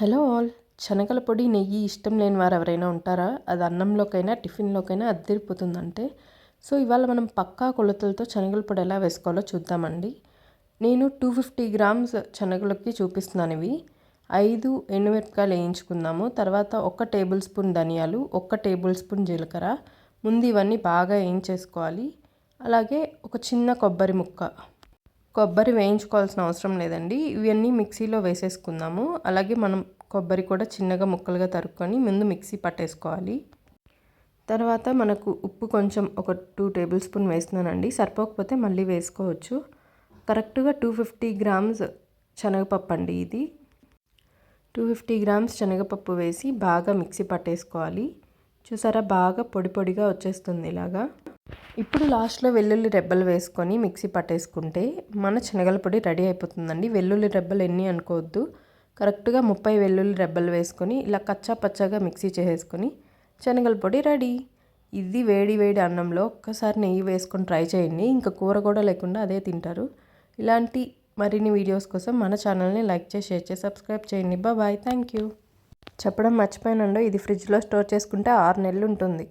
Hello all. శనగల పొడి నెయ్యి ఇష్టం లేని వారు ఎవరైనా ఉంటారా? అది అన్నంలోకైనా టిఫిన్లోకైనా అద్దరిపోతుందంటే. సో ఇవాళ మనం పక్కా కొలతలతో శనగల పొడి ఎలా వేసుకోవాలో చూద్దామండి. నేను టూ ఫిఫ్టీ గ్రామ్స్ శనగలకి చూపిస్తున్నాను ఇవి. ఐదు ఎండుమిరపకాయలు వేయించుకుందాము. తర్వాత ఒక టేబుల్ స్పూన్ ధనియాలు ఒక టేబుల్ స్పూన్ జీలకర్ర. ముందు ఇవన్నీ బాగా వేయించేసుకోవాలి. అలాగే ఒక చిన్న కొబ్బరి ముక్క. కొబ్బరి వేయించుకోవాల్సిన అవసరం లేదండి. ఇవన్నీ మిక్సీలో వేసేసుకుందాము. అలాగే మనం కొబ్బరి కూడా చిన్నగా ముక్కలుగా తరుక్కొని ముందు మిక్సీ పట్టేసుకోవాలి. తర్వాత మనకు ఉప్పు కొంచెం ఒక టూ టేబుల్ స్పూన్ వేస్తున్నానండి. సరిపోకపోతే మళ్ళీ వేసుకోవచ్చు. కరెక్ట్గా టూ ఫిఫ్టీ గ్రామ్స్ శనగపప్పు అండి ఇది. టూ ఫిఫ్టీ గ్రామ్స్ శనగపప్పు వేసి బాగా మిక్సీ పట్టేసుకోవాలి. చూసారా? బాగా పొడి పొడిగా వచ్చేస్తుంది ఇలాగా. ఇప్పుడు లాస్ట్లో వెల్లుల్లి రెబ్బలు వేసుకొని మిక్సీ పట్టేసుకుంటే మన శనగల పొడి రెడీ అయిపోతుందండి. వెల్లుల్లి రెబ్బలు ఎన్ని అనుకోవద్దు. కరెక్ట్గా ముప్పై వెల్లుల్లి రెబ్బలు వేసుకొని ఇలా కచ్చా పచ్చగా మిక్సీ చేసేసుకొని శనగల పొడి రెడీ. ఇది వేడి వేడి అన్నంలో ఒక్కసారి నెయ్యి వేసుకొని ట్రై చేయండి. ఇంకా కూర కూడా లేకుండా అదే తింటారు. ఇలాంటి మరిన్ని వీడియోస్ కోసం మన ఛానల్ని లైక్ చేసి షేర్ చేసి సబ్స్క్రైబ్ చేయండి. Bye thank you. చెప్పడం మర్చిపోయానండో ఇది ఫ్రిడ్జ్లో స్టోర్ చేసుకుంటే ఆరు నెలలు ఉంటుంది.